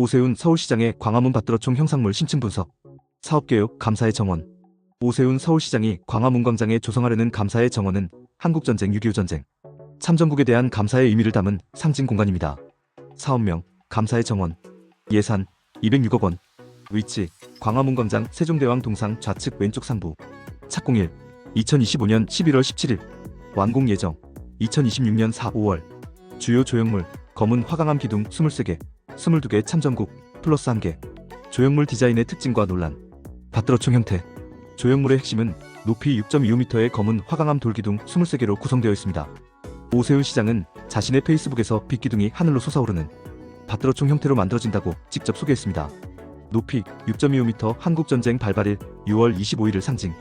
오세훈 서울시장의 광화문 밭들어총 형상물 심층 분석. 사업개혁 감사의 정원. 오세훈 서울시장이 광화문 광장에 조성하려는 감사의 정원은 한국전쟁 6.25 전쟁, 참전국에 대한 감사의 의미를 담은 상징 공간입니다. 사업명 감사의 정원. 예산 206억 원. 위치 광화문 광장 세종대왕 동상 좌측 왼쪽 상부. 착공일 2025년 11월 17일. 완공 예정 2026년 4, 5월. 주요 조형물 검은 화강암 기둥 23개, 22개 참전국 플러스 1개. 조형물 디자인의 특징과 논란. 밭들어총 형태. 조형물의 핵심은 높이 6.25m의 검은 화강암 돌기둥 23개로 구성되어 있습니다. 오세훈 시장은 자신의 페이스북에서 빛기둥이 하늘로 솟아오르는 밭들어총 형태로 만들어진다고 직접 소개했습니다. 높이 6.25m 한국전쟁 발발일 6월 25일을 상징.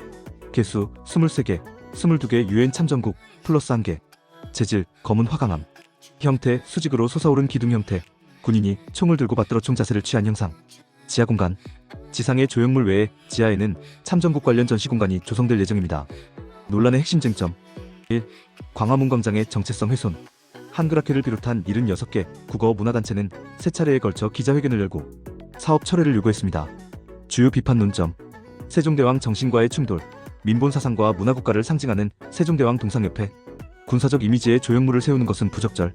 개수 23개, 22개 유엔 참전국 플러스 1개. 재질 검은 화강암. 형태 수직으로 솟아오른 기둥 형태. 군인이 총을 들고 밭들어 총 자세를 취한 형상. 지하 공간. 지상의 조형물 외에 지하에는 참전국 관련 전시 공간이 조성될 예정입니다. 논란의 핵심 쟁점 1. 광화문 광장의 정체성 훼손 한글학회를 비롯한 76개 국어 문화단체는 세 차례에 걸쳐 기자회견을 열고 사업 철회를 요구했습니다. 주요 비판 논점 세종대왕 정신과의 충돌 민본 사상과 문화 국가를 상징하는 세종대왕 동상 옆에 군사적 이미지의 조형물을 세우는 것은 부적절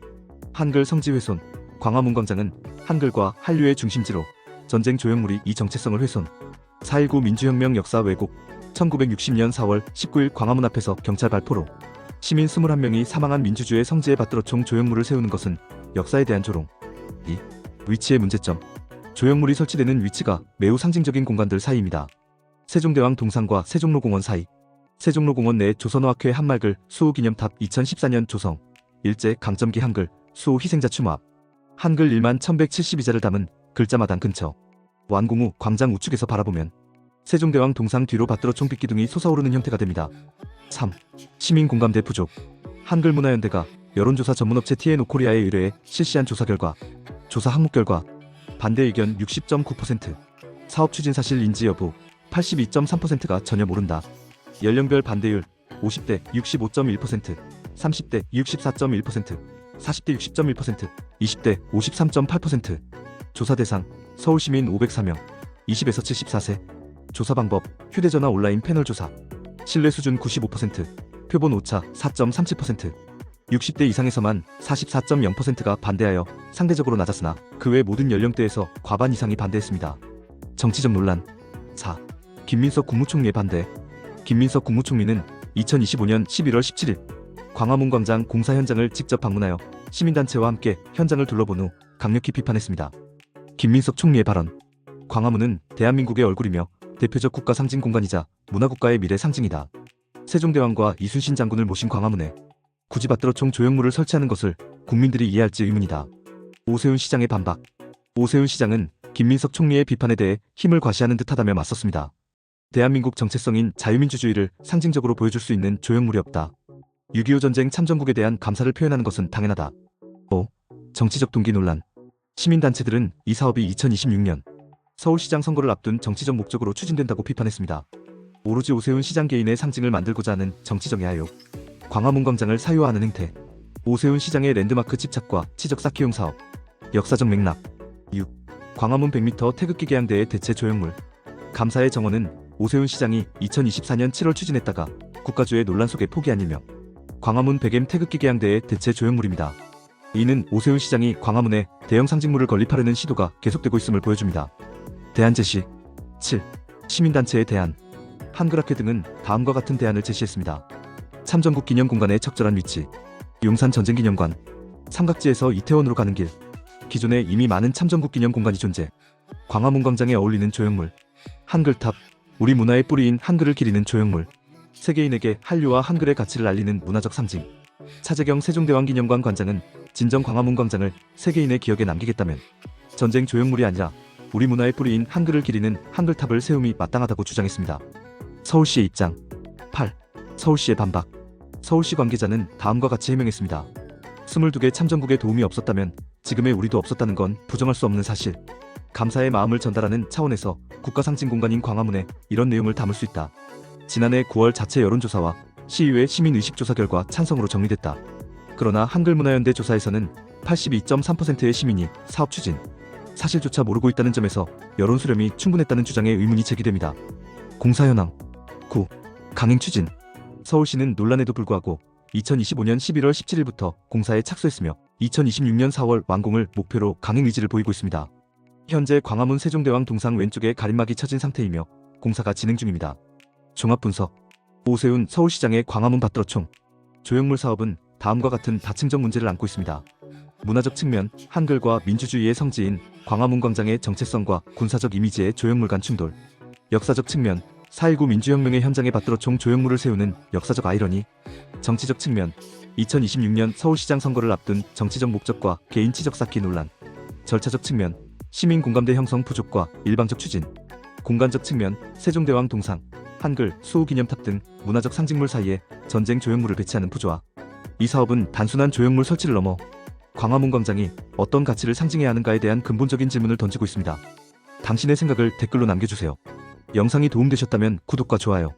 한글 성지 훼손 광화문 광장은 한글과 한류의 중심지로 전쟁 조형물이 이 정체성을 훼손. 4.19 민주혁명 역사 왜곡 1960년 4월 19일 광화문 앞에서 경찰 발포로 시민 21명이 사망한 민주주의 성지에 받들어 총 조형물을 세우는 것은 역사에 대한 조롱. 2. 위치의 문제점. 조형물이 설치되는 위치가 매우 상징적인 공간들 사이입니다. 세종대왕 동상과 세종로공원 사이. 세종로공원 내 조선어학회 한말글 수호기념탑 2014년 조성. 일제 강점기 한글 수호 희생자 추모 앞 한글 1만 1172자를 담은 글자마당 근처 완공 후 광장 우측에서 바라보면 세종대왕 동상 뒤로 받들어 총빛 기둥이 솟아오르는 형태가 됩니다. 3. 시민 공감대 부족 한글문화연대가 여론조사 전문업체 TN오코리아에 의뢰해 실시한 조사 결과 조사 항목 결과 반대 의견 60.9% 사업 추진 사실 인지 여부 82.3%가 전혀 모른다. 연령별 반대율 50대 65.1%, 30대 64.1%, 40대 60.1%, 20대 53.8%. 조사 대상 서울시민 504명, 20에서 74세. 조사 방법 휴대전화 온라인 패널 조사. 신뢰 수준 95%, 표본 오차 4.37%. 60대 이상에서만 44.0%가 반대하여 상대적으로 낮았으나 그 외 모든 연령대에서 과반 이상이 반대했습니다. 정치적 논란 4. 김민석 국무총리의 반대 김민석 국무총리는 2025년 11월 17일 광화문 광장 공사 현장을 직접 방문하여 시민단체와 함께 현장을 둘러본 후 강력히 비판했습니다. 김민석 총리의 발언 광화문은 대한민국의 얼굴이며 대표적 국가 상징 공간이자 문화국가의 미래 상징이다. 세종대왕과 이순신 장군을 모신 광화문에 굳이 받들어 총 조형물을 설치하는 것을 국민들이 이해할지 의문이다. 오세훈 시장의 반박 오세훈 시장은 김민석 총리의 비판에 대해 힘을 과시하는 듯하다며 맞섰습니다. 대한민국 정체성인 자유민주주의를 상징적으로 보여줄 수 있는 조형물이 없다. 6.25 전쟁 참전국에 대한 감사를 표현하는 것은 당연하다. 5. 정치적 동기 논란 시민단체들은 이 사업이 2026년 서울시장 선거를 앞둔 정치적 목적으로 추진된다고 비판했습니다. 오로지 오세훈 시장 개인의 상징을 만들고자 하는 정치적 야욕. 광화문 광장을 사유화하는 행태. 오세훈 시장의 랜드마크 집착과 치적 쌓기용 사업. 역사적 맥락. 6. 광화문 100m 태극기 개양대의 대체 조형물. 감사의 정원은 오세훈 시장이 2024년 7월 추진했다가 국가주의 논란 속에 포기한 일명. 광화문 100M 태극기 개양대의 대체 조형물입니다. 이는 오세훈 시장이 광화문에 대형 상징물을 건립하려는 시도가 계속되고 있음을 보여줍니다. 대안 제시 7. 시민단체의 대안 한글학회 등은 다음과 같은 대안을 제시했습니다. 참전국 기념 공간의 적절한 위치 용산 전쟁기념관 삼각지에서 이태원으로 가는 길 기존에 이미 많은 참전국 기념 공간이 존재 광화문 광장에 어울리는 조형물 한글탑 우리 문화의 뿌리인 한글을 기리는 조형물 세계인에게 한류와 한글의 가치를 알리는 문화적 상징 차재경 세종대왕 기념관 관장은 진정 광화문 광장을 세계인의 기억에 남기겠다면 전쟁 조형물이 아니라 우리 문화의 뿌리인 한글을 기리는 한글탑을 세움이 마땅하다고 주장했습니다. 서울시의 입장 8. 서울시의 반박 서울시 관계자는 다음과 같이 해명했습니다. 22개 참전국의 도움이 없었다면 지금의 우리도 없었다는 건 부정할 수 없는 사실. 감사의 마음을 전달하는 차원에서 국가 상징 공간인 광화문에 이런 내용을 담을 수 있다. 지난해 9월 자체 여론조사와 시의회 시민의식조사 결과 찬성으로 정리됐다. 그러나 한글문화연대 조사에서는 82.3%의 시민이 사업 추진, 사실조차 모르고 있다는 점에서 여론 수렴이 충분했다는 주장에 의문이 제기됩니다. 공사 현황 9. 강행 추진 서울시는 논란에도 불구하고 2025년 11월 17일부터 공사에 착수했으며 2026년 4월 완공을 목표로 강행 의지를 보이고 있습니다. 현재 광화문 세종대왕 동상 왼쪽에 가림막이 쳐진 상태이며 공사가 진행 중입니다. 종합 분석 오세훈 서울시장의 광화문 받들어총 조형물 사업은 다음과 같은 다층적 문제를 안고 있습니다. 문화적 측면, 한글과 민주주의의 성지인 광화문 광장의 정체성과 군사적 이미지의 조형물 간 충돌. 역사적 측면, 4.19 민주혁명의 현장에 받들어 총 조형물을 세우는 역사적 아이러니. 정치적 측면, 2026년 서울시장 선거를 앞둔 정치적 목적과 개인 치적 쌓기 논란. 절차적 측면, 시민 공감대 형성 부족과 일방적 추진. 공간적 측면, 세종대왕 동상, 한글, 수호 기념탑 등 문화적 상징물 사이에 전쟁 조형물을 배치하는 부조화. 이 사업은 단순한 조형물 설치를 넘어 광화문 광장이 어떤 가치를 상징해야 하는가에 대한 근본적인 질문을 던지고 있습니다. 당신의 생각을 댓글로 남겨주세요. 영상이 도움되셨다면 구독과 좋아요,